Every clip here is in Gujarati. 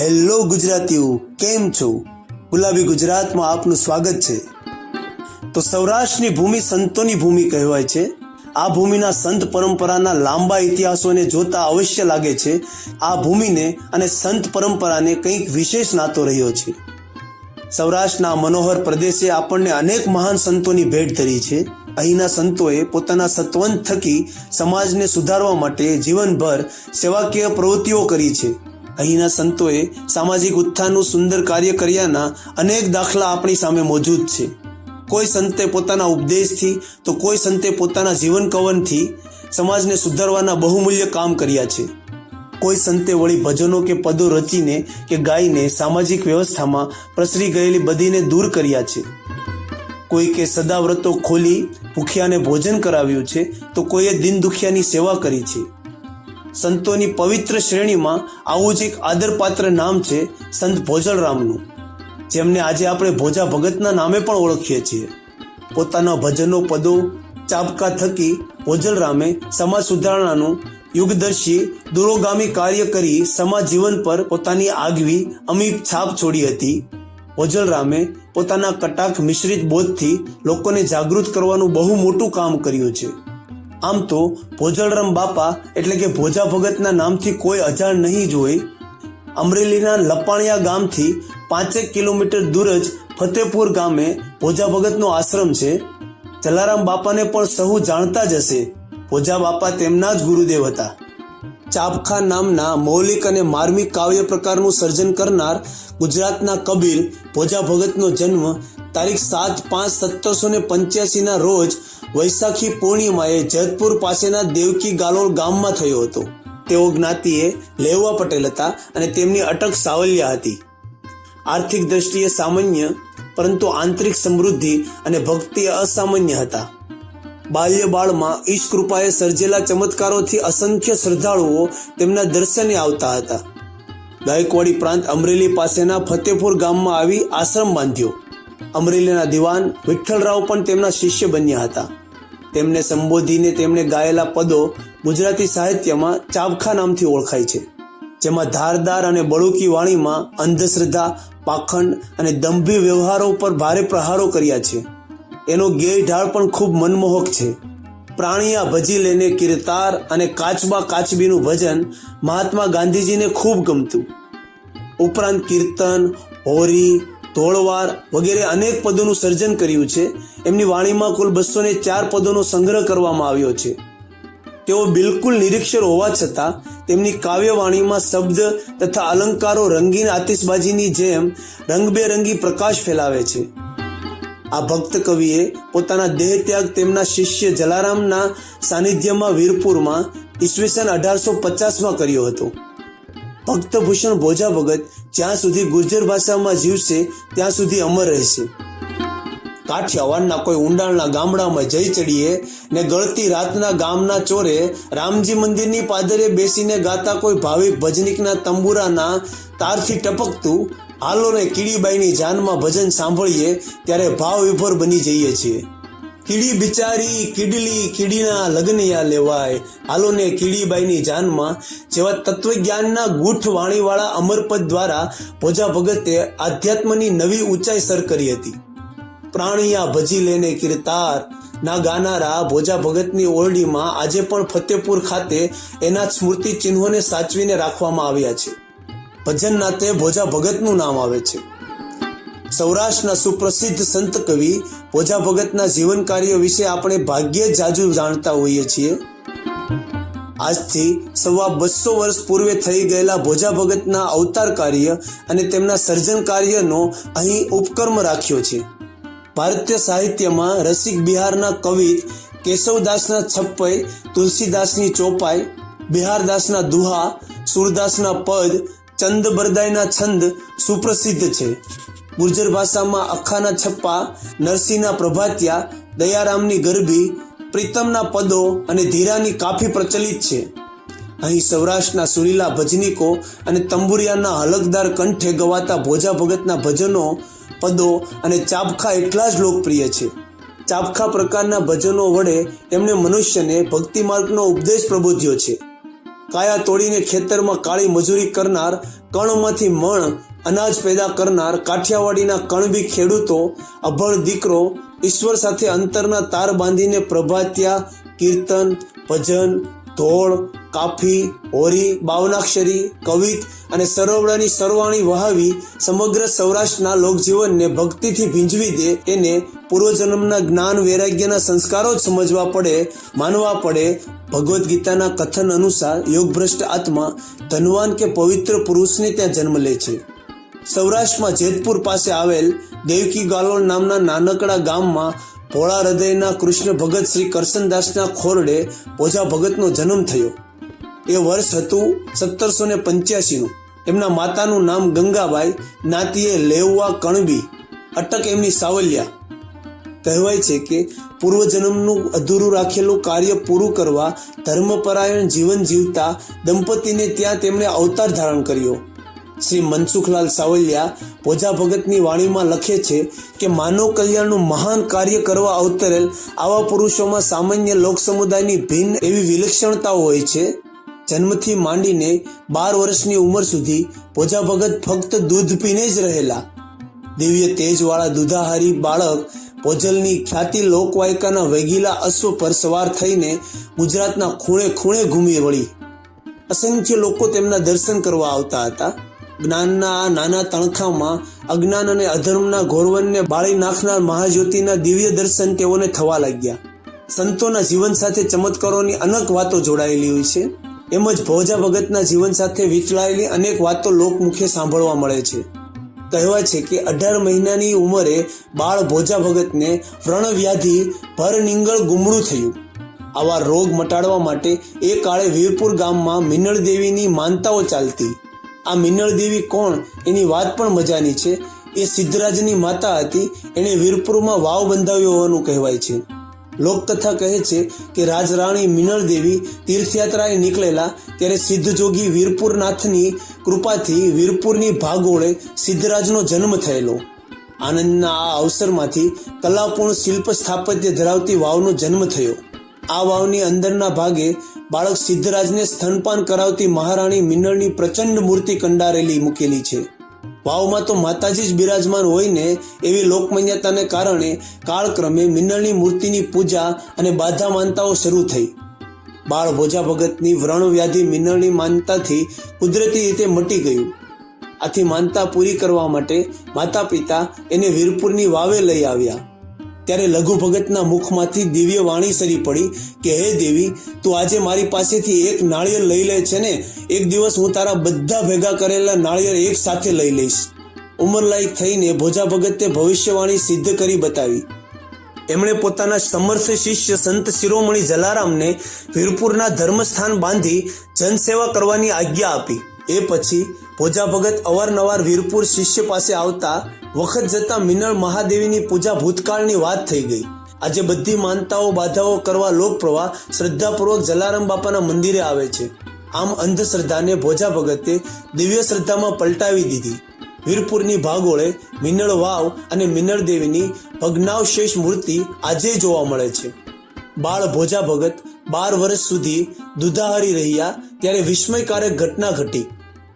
હેલો ગુજરાતીઓ, કેમ છો? ગુલાબી ગુજરાતમાં આપનું સ્વાગત છે. તો સૌરાષ્ટ્રની ભૂમિ સંતોની ભૂમિ કહેવાય છે. આ ભૂમિના સંત પરંપરાના લાંબા ઇતિહાસોને જોતા અવશ્ય લાગે છે. આ ભૂમિને અને સંત પરંપરાને કંઈક વિશેષ નાતો રહ્યો છે. સૌરાષ્ટ્રના મનોહર પ્રદેશે આપણને અનેક મહાન સંતોની ભેટ ધરી છે. અહીંના સંતોએ પોતાના સત્વંત થકી સમાજને સુધારવા માટે જીવનભર સેવાકીય પ્રવૃત્તિઓ કરી છે. અહીંના સંતોએ સામાજિક ઉત્થાનનું સુંદર કાર્ય કર્યાના અનેક દાખલા આપણી સામે મોજૂદ છે. કોઈ સંતે પોતાના ઉપદેશથી તો કોઈ સંતે પોતાના જીવન કવનથી સમાજને સુધારવાના બહુમૂલ્ય કામ કર્યા છે. કોઈ સંતે વળી ભજનો કે પદો રચીને કે ગાઈને સામાજિક વ્યવસ્થામાં પ્રસરી ગયેલી બધીને દૂર કર્યા છે. કોઈ કે સદાવ્રતો ખોલી ભૂખ્યાને ભોજન કરાવ્યું છે તો કોઈએ દિન દુખિયાની સેવા કરી છે. સંતોની પવિત્ર શ્રેણીમાં આવું જ એક આદરપાત્ર નામ છે સંત ભોજળરામનું જેમને આજે આપણે ભોજા ભગતના નામે પણ ઓળખીએ છીએ. પોતાના ભજનો, પદો, ચાબકા થકી ભોજલરામે સમાજ સુધારણાનું યુગદર્શી, દૂરોગામી કાર્ય કરી સમાજ જીવન પર પોતાની આગવી, અમીપ છાપ છોડી હતી. ભોજલરામે પોતાના કટાક મિશ્રિત બોધથી લોકોને જાગૃત કરવાનું બહુ મોટું કામ કર્યું છે. આમ તો ભોજલરામ બાપા એટલે કે ભોજા ભગતના નામથી કોઈ અજાણ નહીં જોઈ. અમરેલીના લપાણિયા ગામથી પાંચેક કિલોમીટર દૂર જ ફતેપુર ગામે ભોજા ભગતનો આશ્રમ છે. જલારામ બાપાને પણ સહુ જાણતા જ હશે. ભોજા બાપા તેમના જ ગુરુદેવ હતા. ચાપખા નામના મૌલિક અને માર્મિક કાવ્ય પ્રકારનું સર્જન કરનાર ગુજરાતના કબીર ભોજા ભગતનો જન્મ તારીખ સાત પાંચ સત્તરસો ને પંચ્યાસીના રોજ વૈશાખી પૂર્ણિમાએ જતપુર પાસેના દેવકી ગાલોલ ગામમાં થયો હતો. તેઓ જ્ઞાતિએ લેવા પટેલ હતા અને તેમની અટક સાવલિયા હતી. આર્થિક દ્રષ્ટિએ સામાન્ય, પરંતુ આંતરિક સમૃદ્ધિ અને ભક્તિ અસામાન્ય હતા. બાલ્ય બાળમાં ઈશકૃપાએ સર્જેલા ચમત્કારોથી અસંખ્ય શ્રદ્ધાળુઓ તેમના દર્શને આવતા હતા. ગાયકવાડી પ્રાંત અમરેલી પાસેના ફતેપુર ગામમાં આવી આશ્રમ બાંધ્યો. અમરેલીના દિવાન વિઠ્ઠલરાવ પણ તેમના શિષ્ય બન્યા હતા. તેમને સંબોધીને તેમણે ગાયેલા પદો ગુજરાતી સાહિત્યમાં ચાબખા નામથી ઓળખાય છે, જેમાં ધારદાર અને બળુકી વાણીમાં અંધશ્રદ્ધા, પાખંડ અને દંભી વ્યવહારો પર ભારે પ્રહારો કર્યા છે. એનો ગેય ઢાળ પણ ખૂબ મનમોહક છે. પ્રાણીયા ભજી લેને કિરતાર અને કાચબા કાચબીનું ભજન મહાત્મા ગાંધીજીને ખૂબ ગમતું. ઉપરાંત કીર્તન, હોરી ધોળવાર વગેરે અનેક પદોનું સર્જન કર્યું છે. એમની વાણીમાં કુલ બસો ને ચાર પદોનો સંગ્રહ કરવામાં આવ્યો છે. તેઓ બિલકુલ નિરીક્ષર હોવા છતાં, તેમની કાવ્યવાણીમાં શબ્દ તથા અલંકારો રંગીન આતિશબાજીની જેમ રંગબેરંગી પ્રકાશ ફેલાવે છે. આ ભક્ત કવિએ પોતાના દેહ ત્યાગ તેમના શિષ્ય જલારામના સાનિધ્યમાં વીરપુરમાં ઈસવીસન અઢારસો પચાસમાં કર્યો હતો. ભક્તભૂષણ ભોજા ભગત જ્યાં સુધી ગુર્જર ભાષામાં જીવશે ત્યાં સુધી અમર રહેશે. કાઠિયાવાડના કોઈ ઊંડાણના ગામડામાં જઈ ચડીએ ને ગળતી રાતના ગામના ચોરે રામજી મંદિરની પાદરે બેસીને ગાતા કોઈ ભાવિક ભજનિકના તંબુરાના તારથી ટપકતું હાલો ને કીડીબાઈની જાનમાં ભજન સાંભળીએ, ત્યારે ભાવ વિભોર બની જઈએ છીએ. કીડી બિચારી, કીડલી, કીડીના લગ્નયા લેવાય. હાલો ને કીડીબાઈની જાનમાં જેવા તત્વજ્ઞાનના ગૂઠ વાણીવાળા અમરપદ દ્વારા ભોજા ભગતે આધ્યાત્મની નવી ઊંચાઈ સર કરી હતી. પ્રાણીયા ભજી લેને કિરતાર. ના ગાનારા ભોજા ભગતની ઓરડીમાં આજે પણ ફતેપુર ખાતે એના સ્મૃતિ ચિહ્નોને સાચવીને રાખવામાં આવ્યા છે. ભજન નાતે ભોજા ભગતનું નામ આવે છે. સૌરાષ્ટ્રના સુપ્રસિદ્ધ સંત કવિ ભોજા ભગતના જીવન કાર્ય વિશે આપણે ભાગ્યે જાજુ જાણતા હોઈએ છીએ. આજથી સવા બસો વર્ષ પૂર્વે થઈ ગયેલા ભોજા ભગતના અવતાર કાર્ય અને તેમના સર્જન કાર્યનો અહીં ઉપકર્મ રાખ્યો છે. ભારતીય સાહિત્યમાં રસિક બિહારના કવિ કેશવદાસના છપ્પઈ, તુલસીદાસની ચોપાઈ, બિહારદાસના દુહા, સુરદાસના પદ ચંદ બરદાઈના છંદ સુપ્રસિદ્ધ છે. ગુર્જર ભાષામાં અખાના છપ્પા, નરસિંહના પ્રભાતિયા, દયારામની ગરબી, પ્રીતમના પદો અને ધીરાની કાફી પ્રચલિત છે. અહીં સૌરાષ્ટ્રના સુરીલા ભજનીકો અને તંબુરિયાના હલકદાર કંઠે ગવાતા ભોજા ભગતના ભજનો, પદો અને ચાબખા એટલા જ લોકપ્રિય છે. ચાબખા પ્રકારના ભજનો વડે એમણે મનુષ્યને ભક્તિ માર્ગનો ઉપદેશ પ્રબોધ્યો છે. કાયા તોડીને ખેતરમાં કાળી મજૂરી કરનાર કણમાંથી મણ અનાજ પેદા કરનાર કાઠિયાવાડીના કણબી ખેડૂતો, અભણ દીકરો, ઈશ્વર સાથે અંતરના તાર બાંધીને પ્રભાત્યા, કીર્તન, ભજન, ધોળ, કાફી, હોરી, બાવનાક્ષરી, કવિત અને સરોવડાની સરવાણી વહાવી સમગ્ર સૌરાષ્ટ્રના લોકજીવનને ભક્તિથી ભીંજવી દે એને પૂર્વજન્મના જ્ઞાન વૈરાગ્યના સંસ્કારો જ સમજવા પડે, માનવા પડે. ભગવદ્ ગીતાના કથન અનુસાર યોગભ્રષ્ટ આત્મા ધનવાન કે પવિત્ર પુરુષને ત્યાં જન્મ લે છે. સૌરાષ્ટ્રમાં જેતપુર પાસે આવેલ દેવકી ગાલોલ નામના નાનકડા ગામમાં ભોળા હૃદયના કૃષ્ણ ભગત શ્રી કરશનદાસના ખોરડે ઓઝા ભગતનો જન્મ થયો. એ વર્ષ હતું સત્તરસો ને પંચ્યાસીનું. એમના માતાનું નામ ગંગાબાઈ, નાતીએ લેવવા કણબી, અટક એમની સાવલિયા. કહેવાય છે કે પૂર્વજન્મનું અધૂરું રાખેલું કાર્ય પૂરું કરવા ધર્મપરાયણ જીવન જીવતા દંપતીને ત્યાં તેમણે અવતાર ધારણ કર્યો. શ્રી મનસુખલાલ સાવલિયા પોજા ભગતની વાણીમાં લખે છે કે માનવ કલ્યાણનું મહાન કાર્ય કરવા અવતરેલ આવા પુરુષોમાં સામાન્ય લોક સમુદાયની ભિન્ન એવી વિલક્ષણતાઓ હોય છે. જન્મથી માંડીને બાર વર્ષની ઉંમર સુધી પોજા ભગત ફક્ત દૂધ પીને જ રહેલા. દિવ્ય તેજવાળા દુધાહારી બાળક પોજલની ખ્યાતિ લોકવાયકાના વેગીલા અશ્વ પર સવાર થઈને ગુજરાતના ખૂણે ખૂણે ઘૂમી વળી. અસંખ્ય લોકો તેમના દર્શન કરવા આવતા હતા. જ્ઞાનના આ નાના તણખામાં અજ્ઞાન અને અધર્મના ઘોરવનને બાળી નાખનાર મહાજ્યોતિના દિવ્ય દર્શન તેઓને થવા લાગ્યા. સંતોના જીવન સાથે ચમત્કારોની અનેક વાતો જોડાયેલી હોય છે. એમ જ ભોજા ભગતના જીવન સાથે વિચલાયેલી અનેક વાતો લોકમુખે સાંભળવા મળે છે. કહેવાય છે કે અઢાર મહિનાની ઉંમરે બાળ ભોજા ભગતને વ્રણવ્યાધિ ભરનીંગળ ગુમડું થયું. આવા રોગ મટાડવા માટે એ કાળે વીરપુર ગામમાં મિનળ દેવીની માનતાઓ ચાલતી. આ મિનળ દેવી કોણ? એની વાત પણ મજાની છે. એ સિદ્ધરાજની માતા હતી. એણે વીરપુરમાં વાવ બંધાવ્યો હોવાનું કહેવાય છે. લોકકથા કહે છે કે રાજરાણી મિનળ દેવી તીર્થયાત્રાએ નીકળેલા ત્યારે સિદ્ધ જોગી વીરપુરનાથની કૃપાથી વીરપુરની ભાગોળે સિદ્ધરાજનો જન્મ થયેલો. આનંદના આ અવસરમાંથી કલાપૂર્ણ શિલ્પ સ્થાપત્ય ધરાવતી વાવનો જન્મ થયો. આ વાવની અંદરના ભાગે બાળક સિદ્ધરાજને સ્તનપાન કરાવતી મહારાણી મિનળની પ્રચંડ મૂર્તિ કંડારેલી મૂકેલી છે. વાવમાં તો માતાજી જ બિરાજમાન હોય ને એવી લોકમાન્યતાને કારણે કાળક્રમે મિનળની મૂર્તિની પૂજા અને બાધા માનતાઓ શરૂ થઈ. બાળ ભોજા ભગતની વ્રણવ્યાધિ મિનળની માનતાથી કુદરતી રીતે મટી ગયું. આથી માનતા પૂરી કરવા માટે માતા પિતા એને વીરપુરની વાવે લઈ આવ્યા. ત્યારે લઘુ ભગતના મુખમાંથી દિવ્ય વાણી સરી પડી કે, હે દેવી, તું આજે મારી પાસેથી એક નાળિયેર લઈ લે છે ને? એક દિવસ હું તારા બધા ભેગા કરેલા નાળિયેર એક સાથે લઈ લઈશ. ઉંમરલાયક થઈને ભોજા ભગતે ભવિષ્યવાણી સિદ્ધ કરી બતાવી. એમણે પોતાના સમર્થ શિષ્ય સંત શિરોમણી જલારામને વીરપુરના ધર્મસ્થાન બાંધી જનસેવા કરવાની આજ્ઞા આપી. એ પછી ભોજા ભગત અવારનવાર વીરપુર શિષ્ય પાસે આવતા વખત જતા મિનળ મહાદેવીની પૂજા ભૂતકાળની વાત થઈ ગઈ. આજે બધી માનતાઓ, બાધાઓ કરવા લોકપ્રવાહ શ્રદ્ધાપૂર્વક જલારામ બાપાના મંદિરે આવે છે. આમ અંધશ્રદ્ધાને ભોજા ભગતે દિવ્ય શ્રદ્ધામાં પલટાવી દીધી. વીરપુરની ભાગોળે મિનળ વાવ અને મિનળ દેવીની ભગ્નાવશેષ મૂર્તિ આજે જોવા મળે છે. બાળ ભોજા ભગત બાર વર્ષ સુધી દુધાહારી રહ્યા ત્યારે વિસ્મયકારક ઘટના ઘટી.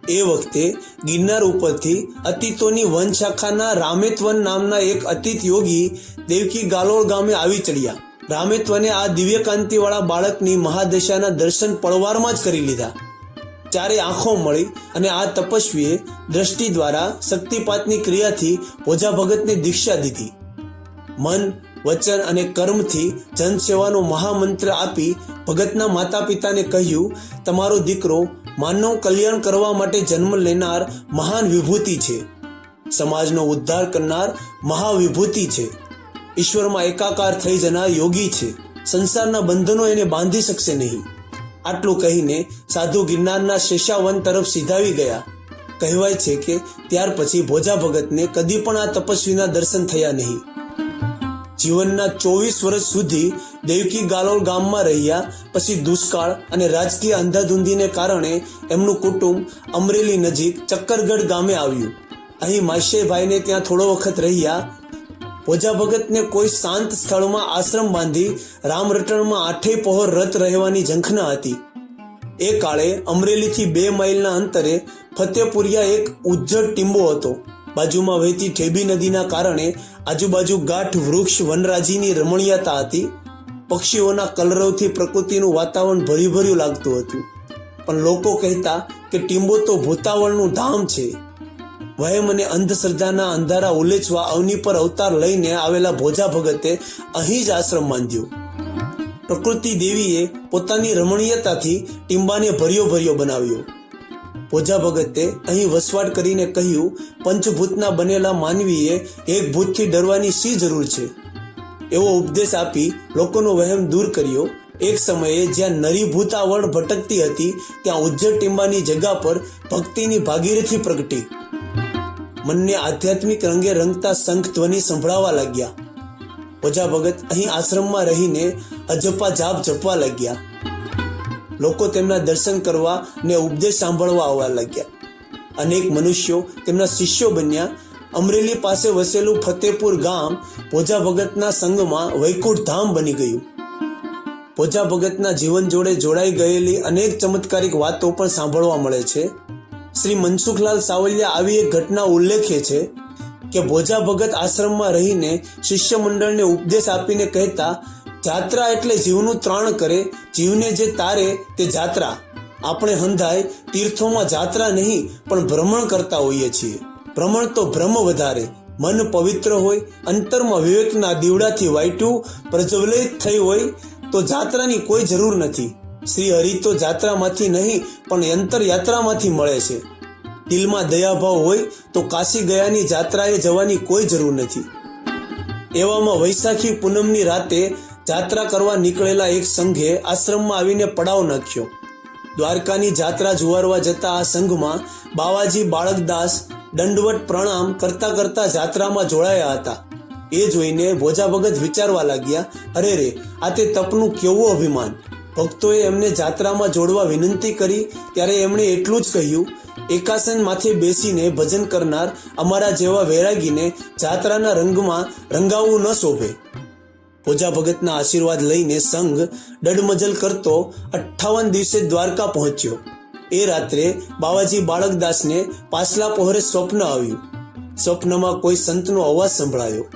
એ વખતે ગિરનાર ઉપરથી અતીતોની વન શાખાના રામેત્વન નામના એક અતીત યોગી દેવકી ગાલોળ ગામે આવી ચડ્યા. રામેત્વને આ દિવ્યકાંતિવાળા બાળકની મહાદશાના દર્શન પળવારમાં જ કરી લીધા. ચારે આંખો મળી અને આ તપસ્વીએ દ્રષ્ટિ દ્વારા શક્તિપાતની ક્રિયાથી ભોજા ભગતને દીક્ષા દીધી. મન વચન અને કર્મથી જનસેવાનો મહામંત્ર આપી ભગતના માતા પિતાને કહ્યું, તમારો દીકરો માનવ કલ્યાણ કરવા માટે જન્મ લેનાર મહાન વિભૂતિ છે. સમાજનો ઉદ્ધાર કરનાર મહાવિભૂતિ છે. ઈશ્વરમાં એકાકાર થઈ જનાર યોગી છે. સંસારના બંધનો એને બાંધી શકશે નહીં. આટલું કહીને સાધુ ગિરનારના શેષાવન તરફ સીધાવી ગયા. કહેવાય છે કે ત્યાર પછી ભોજા ભગતને કદી પણ આ તપસ્વીના દર્શન થયા નહીં. જીવનના ચોવીસ વર્ષ સુધી દેવકી ગાલોલ ગામમાં રહ્યા, પછી દુષ્કાળ અને રાજકીય અંધાધૂંધીને કારણે એમનું કુટુંબ અમરેલી નજીક ચક્કરગઢ ગામે આવ્યું. અહીં માશેભાઈને ત્યાં થોડો વખત રહ્યા. ભોજા ભગતને કોઈ શાંત સ્થળમાં આશ્રમ બાંધી રામ રટણમાં આઠે પહોર રત રહેવાની ઝંખના હતી. એ કાળે અમરેલીથી બે માઇલના અંતરે ફતેપુરિયા એક ઉજ્જડ ટીંબો હતો. બાજુમાં વહેતી ઠેબી નદીના કારણે આજુબાજુ ગાંઠ વૃક્ષ વનરાજીની રમણીયતા હતી. પક્ષીઓના કલરવથી પ્રકૃતિનું વાતાવરણ ભર્યું ભર્યું લાગતું હતું. પણ લોકો કહેતા કે ટીંબો તો ભૂતાવળનું ધામ છે. વહેમ અને અંધશ્રદ્ધાના અંધારા ઉલેચવા અવની પર અવતાર લઈને આવેલા ભોજા ભગતે અહીં જ આશ્રમ બાંધ્યો. પ્રકૃતિ દેવીએ પોતાની રમણીયતાથી ટીંબાને ભર્યો ભર્યો બનાવ્યો. ભોજા ભગતે અહીં વસવાટ કરીને કહ્યું, પંચભૂતના બનેલા માનવીએ એક ભૂતથી ડરવાની શી જરૂર છે? એવો ઉપદેશ આપી લોકોનો વહેમ દૂર કર્યો. એક સમયે જ્યાં નરી ભૂતાવળ ભટકતી હતી, ત્યાં ઉજ્જડ ટીંબાની જગા પર ભક્તિની ભાગીરથી પ્રગટી. મનને આધ્યાત્મિક રંગે રંગતા શંખ ધ્વનિ સંભળાવા લાગ્યા. ઓજા ભગત અહીં આશ્રમમાં રહીને અજપા જાપ જપવા લાગ્યા. લોકો તેમના દર્શન કરવા ને ઉપદેશ સાંભળવા આવવા લાગ્યા. અનેક મનુષ્યો તેમના શિષ્યો બન્યા. અમરેલી પાસે વસેલું ફતેપુર ગામ ભોજા ભગતના સંઘમાં વૈકુંઠ ધામ બની ગયું. ભોજા ભગતના જીવન જોડે જોડાઈ ગયેલી અનેક ચમત્કારિક વાતો પણ સાંભળવા મળે છે. શ્રી મનસુખલાલ સાવલિયા આવી એક ઘટના ઉલ્લેખે છે કે ભોજા ભગત આશ્રમમાં રહીને શિષ્ય મંડળને ઉપદેશ આપીને કહેતા જાત્રા એટલે જીવનું ત્રાણ કરે, જીવને જે તારે તે જાત્રા. આપણે હંધાય, તીર્થોમાં જાત્રા નહીં, પણ ભ્રમણ કરતા હોઈએ છીએ. ભ્રમણ તો ભ્રમ વધારે. મન પવિત્ર હોય, અંતરમાં વિવેકના દીવડાથી વાઈટું પ્રજ્વલિત થઈ હોય, તો જાત્રાની કોઈ જરૂર નથી. શ્રી હરિ તો જાત્રામાંથી નહીં, પણ અંતર યાત્રામાંથી મળે છે. દિલમાં દયાભાવ હોય, તો કાશી ગયાની જાત્રાએ જવાની કોઈ જરૂર નથી. એવામાં વૈશાખી પૂનમની રાતે જાત્રા કરવા નીકળેલા એક સંઘે આશ્રમમાં આવીને પડાવ નાખ્યો. દ્વારકાની જાત્રા જુવારવા જતા આ સંઘમાં બાવાજી બાળકદાસ, દંડવટ પ્રણામ કરતા કરતા જાત્રામાં જોડાયા હતા. એ જોઈને ભોજા ભગત વિચારવા લાગ્યા, અરે રે, આ તે તપનું કેવું અભિમાન? ભક્તોએ એમને જાત્રામાં જોડવા વિનંતી કરી, ત્યારે એમણે એટલું જ કહ્યું, એકાસન માથે બેસીને ભજન કરનાર અમારા જેવા વૈરાગીને જાત્રાના રંગમાં રંગાવવું ન શોભે. ભોજા ભગતના આશીર્વાદ લઈને સંઘ ડડમજલ કરતો અઠ્ઠાવન દિવસે દ્વારકા પહોંચ્યો એ રાત્રે બાવાજી બાળકદાસને પાછલા પહોરે સ્વપ્ન આવ્યું સ્વપ્નમાં કોઈ સંતનો અવાજ સંભળાયો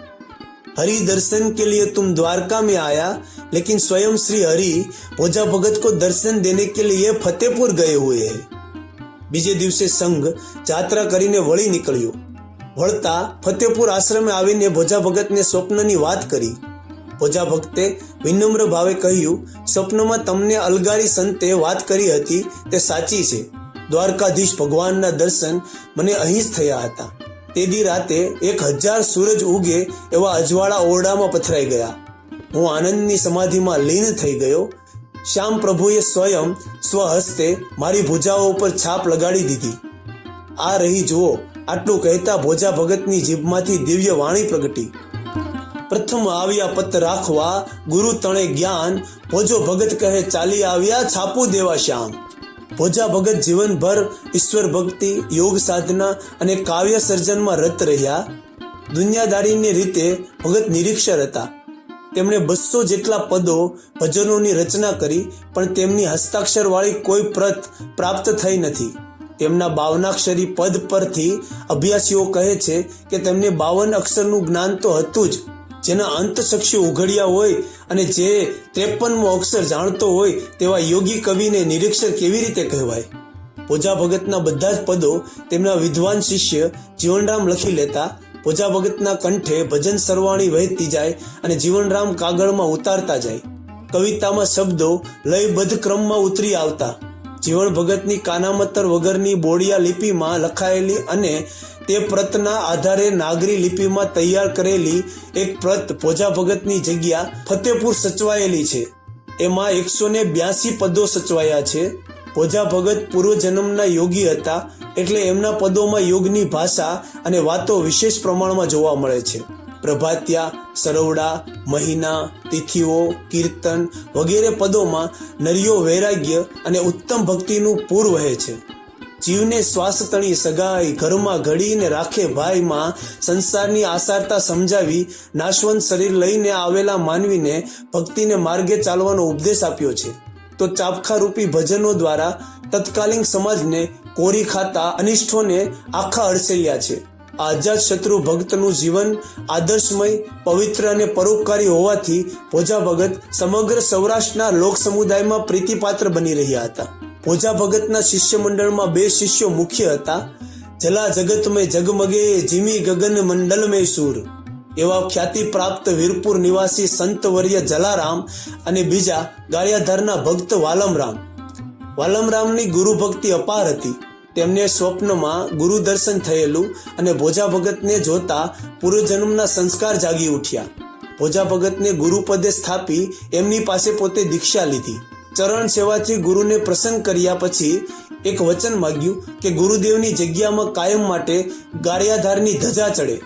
हरि दर्शन के लिए तुम द्वारका में आया लेकिन स्वयं श्री हरि भोजा भगत को दर्शन देने के लिए फतेहपुर गए हुए हैं બીજે દિવસે સંઘ જાત્રા કરીને વળી નીકળ્યો વળતા ફતેપુર આશ્રમે આવીને ભોજા ભગતને સ્વપ્નની વાત કરી ભોજા ભક્તે વિનમ્ર ભાવે કહ્યું, સ્વપ્નમાં તમને અલગારી સંતે વાત કરી હતી, તે સાચી છે. દ્વારકાધીશ ભગવાનના દર્શન મને અહીં જ થયા હતા. તે દી રાતે એક હજાર સૂરજ ઉગે એવા અજવાળા ઓરડામાં પથરાઈ ગયા. હું આનંદની સમાધિમાં લીન થઈ ગયો. શ્યામ પ્રભુએ સ્વયં સ્વહસ્તે મારી ભુજાઓ ઉપર છાપ લગાડી દીધી. આ રહી જુઓ, આટલું કહેતા ભોજા ભગતની જીભમાંથી દિવ્ય વાણી પ્રગટી. પ્રથમ આવ્યા પત રાખવા ગુરુ તણે જ્ઞાન, ભોજો ભગત કહે ચાલી આવ્યા છાપું દેવા શ્યામ. ભોજા ભગત જીવનભર ઈશ્વર ભક્તિ, યોગ સાધના અને કાવ્ય સર્જનમાં રત રહ્યા. દુનિયાદારીની રીતે ભગત નિરીક્ષર હતા. તેમણે બસો જેટલા પદો ભજનોની રચના કરી, પણ તેમની હસ્તાક્ષરવાળી કોઈ પ્રત પ્રાપ્ત થઈ નથી. તેમના બાવનાક્ષરી પદ પરથી અભ્યાસીઓ કહે છે કે તેમને બાવન અક્ષરનું જ્ઞાન તો હતું જ. જેના અંતચક્ષુ ઉઘડ્યા હોય અને જે ત્રેપનમો અક્ષર જાણતો હોય તેવા યોગી કવિને નિરીક્ષર કેવી રીતે કહેવાય? પોજા ભગતના બધા જ પદો તેમના વિદ્વાન શિષ્ય જીવનરામ લખી લેતા, પોજા ભગતના કંઠે ભજન સરવાણી વહેતી જાય અને જીવનરામ કાગળમાં ઉતારતા જાય. કવિતામાં શબ્દો લયબદ્ધ ક્રમમાં ઉતરી આવતા. જીવન ભગતની કાનામતર વગરની બોડિયા લિપિમાં લખાયેલી અને તે પ્રતના આધારે નાગરી લિપિમાં તૈયાર કરેલી એક પ્રત ભોજા ભગતની જગ્યા ફતેપુર સચવાયેલી છે. એમાં એકસો ને બ્યાસી પદો સચવાયા છે. ભોજા ભગત પૂર્વજન્મના યોગી હતા એટલે એમના પદોમાં યોગની ભાષા અને વાતો વિશેષ પ્રમાણમાં જોવા મળે છે. પ્રભાત્યા સરવડા, મહિના, તિથિઓ, કીર્તન વગેરે પદોમાં નરિયો વૈરાગ્ય અને ઉત્તમ ભક્તિનું પૂર વહે છે. જીવને શ્વાસ તણી સગાઈ, ઘરમાં ઘડીને રાખે ભાઈમાં સંસારની આસારતા સમજાવી નાશવંત શરીર લઈને આવેલા માનવીને ભક્તિને માર્ગે ચાલવાનો ઉપદેશ આપ્યો છે. તો ચાપખારૂપી ભજનો દ્વારા તત્કાલીન સમાજને કોરી ખાતા અનિષ્ઠોને આખા અડસેલ્યા છે. આ અજાત શત્રુ ભક્તનું જીવન આદર્શમય, પવિત્ર અને પરોપકારી હોવાથી ભોજા ભગત સમગ્ર સૌરાષ્ટ્રના લોક સમુદાયમાં પ્રીતિપાત્ર બની રહ્યા હતા. ભોજા ભગતના શિષ્ય મંડળમાં બે શિષ્યો મુખ્ય હતા. જલા જગતમય જગમગે, જીમી ગગન મંડલ મેં એવા ખ્યાતિ પ્રાપ્ત વીરપુર નિવાસી સંતવર્ય જલારામ અને બીજા ગાળિયાધારના ભક્ત વાલમરામ. વાલમરામની ગુરુ ભક્તિ અપાર હતી. તેમને સ્વપ્નમાં ગુરુ દર્શન થયેલું અને ભોજા ભગતને જોતા પૂર્વજન્મના સંસ્કાર જાગી ઉઠ્યા. ભોજા ભગતને ગુરુપદે સ્થાપી એમની પાસે પોતે દીક્ષા લીધી. ચરણ સેવાથી ગુરુને પ્રસન્ન કર્યા પછી એક વચન માગ્યું કે ગુરુદેવની જગ્યામાં કાયમ માટે ગારિયાધારની ધજા ચડે.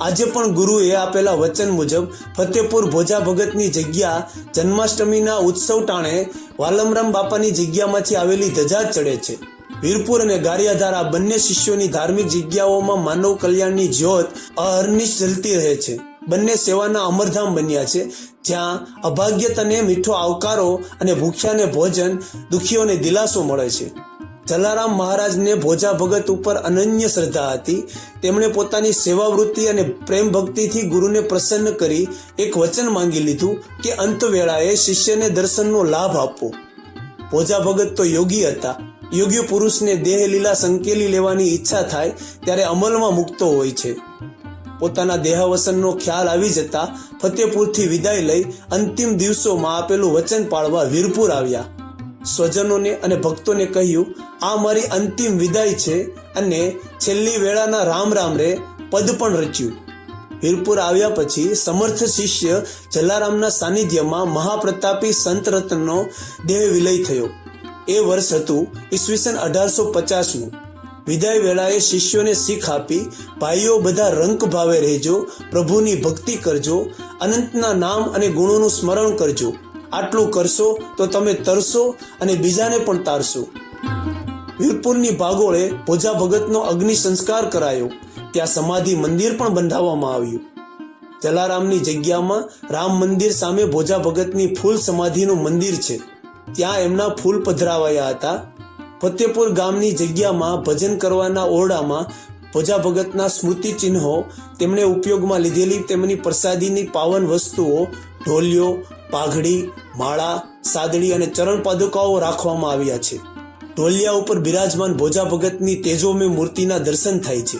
આજે પણ ગુરુએ આપેલા વચન મુજબ ફતેપુર ભોજા ભગતની જગ્યા જન્માષ્ટમીના ઉત્સવ ટાણે વાલમરામ બાપાની જગ્યામાંથી આવેલી ધજા ચડે છે. વીરપુર અને ગારિયાધાર આ બંને શિષ્યોની ધાર્મિક જગ્યાઓમાં માનવ કલ્યાણની જ્યોત અહર્નિશ જલતી રહે છે. બંને સેવાના અમરધામ બન્યા છે. જ્યાં અભાગ્યતાને મીઠો આવકારો અને ભૂખ્યાને ભોજન, દુખીઓને દિલાસો મળે છે. જલારામ મહારાજને ભોજા ભગત ઉપર અનન્ય શ્રદ્ધા હતી. તેમણે પોતાની સેવાવૃત્તિ અને પ્રેમ ભક્તિથી ગુરુને પ્રસન્ન કરી એક વચન માંગી લીધું કે અંત વેળાએ શિષ્યને દર્શનનો લાભ આપવો ભોજા ભગત તો યોગી હતા. યોગ્ય પુરુષને દેહ, લીલા સંકેલી લેવાની ઈચ્છા થાય ત્યારે અમલમાં મૂકતો હોય છે. પોતાના દેહાવસનનો ખ્યાલ આવી જતા ફતેપુરથી વિદાય લઈ અંતિમ દિવસોમાં આપેલું વચન પાળવા વીરપુર આવ્યા. સ્વજનોને અને ભક્તોને કહ્યું, આ મારી અંતિમ વિદાય છે અને છેલ્લી વેળાના રામ રામ રે પદ પણ રચ્યું. વીરપુર આવ્યા પછી સમર્થ શિષ્ય જલારામના સાનિધ્યમાં મહાપ્રતાપી સંત રત્નનો દેહ વિલય થયો. એ વર્ષ હતું ઈસવીસન અઢારસો પચાસનું. વિદાય વેળાએ શિષ્યોને શીખ આપી, ભાઈઓ, બધા રંક ભાવે રહેજો, પ્રભુની ભક્તિ કરજો, અનંતના નામ અને ગુણોનું સ્મરણ કરજો. આટલું કરશો તો તમે તરશો અને બીજાને પણ તારશો. વીરપુરની ભાગોળે ભોજા ભગતનો અગ્નિ સંસ્કાર કરાયો. ત્યાં સમાધિ મંદિર પણ બંધાવવામાં આવ્યું. જલારામની જગ્યામાં રામ મંદિર સામે ભોજા ભગતની ફૂલ સમાધિનું મંદિર છે. ત્યાં એમના ફૂલ પધરાવાયા હતા. ફતેપુર ગામની જગ્યામાં ભજન કરવાના ઓરડામાં ભજા ભગતના સ્મૃતિ ચિહ્નો, તેમણે ઉપયોગમાં લીધેલી તેમની પ્રસાદીની પાવન વસ્તુઓ, ઢોલિયો, પાઘડી, માળા, સાદડી અને ચરણ પાદુકાઓ રાખવામાં આવ્યા છે. ઢોલિયા ઉપર બિરાજમાન ભોજા ભગતની તેજોમય મૂર્તિના દર્શન થાય છે.